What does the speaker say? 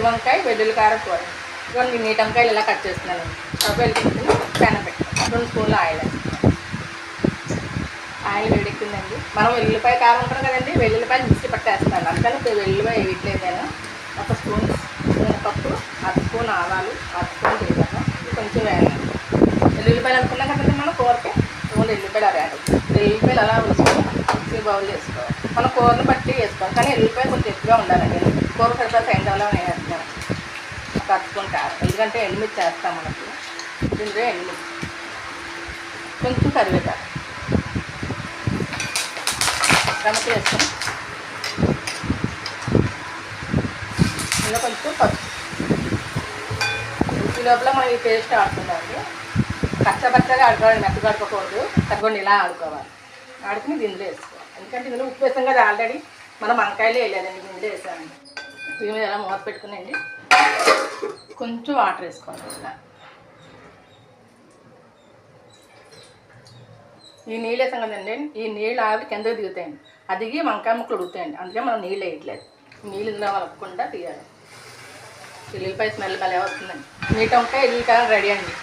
గుత్తి వంకాయ వెల్లుల్లి కారం కూర ఇదిగోండి నీటి వంకాయలు ఇలా కట్ చేస్తున్నాను. స్టవ్ వెలిగించుకుని పెనం పెట్టుకున్నాను రెండు స్పూన్లు ఆయిల్ ఆయిల్ వేడెక్కిందండి. మనం వెల్లుల్లిపాయ కారం ఉంటుంది కదండి వెల్లుల్లిపాయలు మిక్సీ పట్టేస్తాను. అందుకని ఇప్పుడు వెల్లుల్లిపాయ వేయట్లేదు నేను ఒక స్పూన్ మినపప్పు అర స్పూన్ ఆవాలు అర స్పూన్ జీలకర్ర. కొంచెం వేయాలి. వెల్లుల్లిపాయలు అనుకున్నాం కదండి మనం కూరకి? ఓన్లీ ఎల్లుల్లిపాయలు అరాలి ఎల్లుల్లిపాయలు అలా వేసుకోవాలి. మిక్సీ బౌల్ చేసుకోవాలి. మనం కూరని బట్టి వేసుకోవాలి. కానీ ఎల్లుల్లిపాయ కొంచెం ఎక్కువగా ఉండాలండి. కూర సరిపోతే ఎండలో వేయాలి కట్టుకుంటారు. ఎందుకంటే ఎండుమిర్చి చేస్తాం మనకు. ఇందులో ఎండుమిర్చి కొంచెం కరివేపాకు. టమాటా వేస్తాం ఇందులో కొంచెం పసుపు. ఈ లోపల మనం ఈ పేస్ట్ ఆడుతుందండి కచ్చబచ్చగా ఆడుకోవాలి మెత్తగా ఆడుకోకూడదు. తగ్గకుండా ఇలా ఆడుకోవాలి. ఆడుకుని దీనిలో వేసుకోవాలి. ఎందుకంటే ఇందులో ఉప్పు వేసాం కదా ఆల్రెడీ. మనం వంకాయలు వేయలేదండి దీనిలో వేసామండి దీని మీద ఎలా మూత పెట్టుకునండి. కొంచెం వాటర్ వేసుకోవాలి ఇలా. ఈ నీళ్ళు వేసాం కదండి ఈ నీళ్ళు ఆవిరి కిందకి దిగుతాయండి. అది దిగి వంకాయ ముక్కలు ఉడుతాయండి అందుకే మనం నీళ్ళు వేయట్లేదు. నీళ్ళు ఇందులో వలపకుండా తీయాలి. ఎల్లుల్లిపాయ స్మెల్ భలే వస్తుందండి. నీటి వంకాయ ఎల్లుల్లిపాయ రెడీ అండి.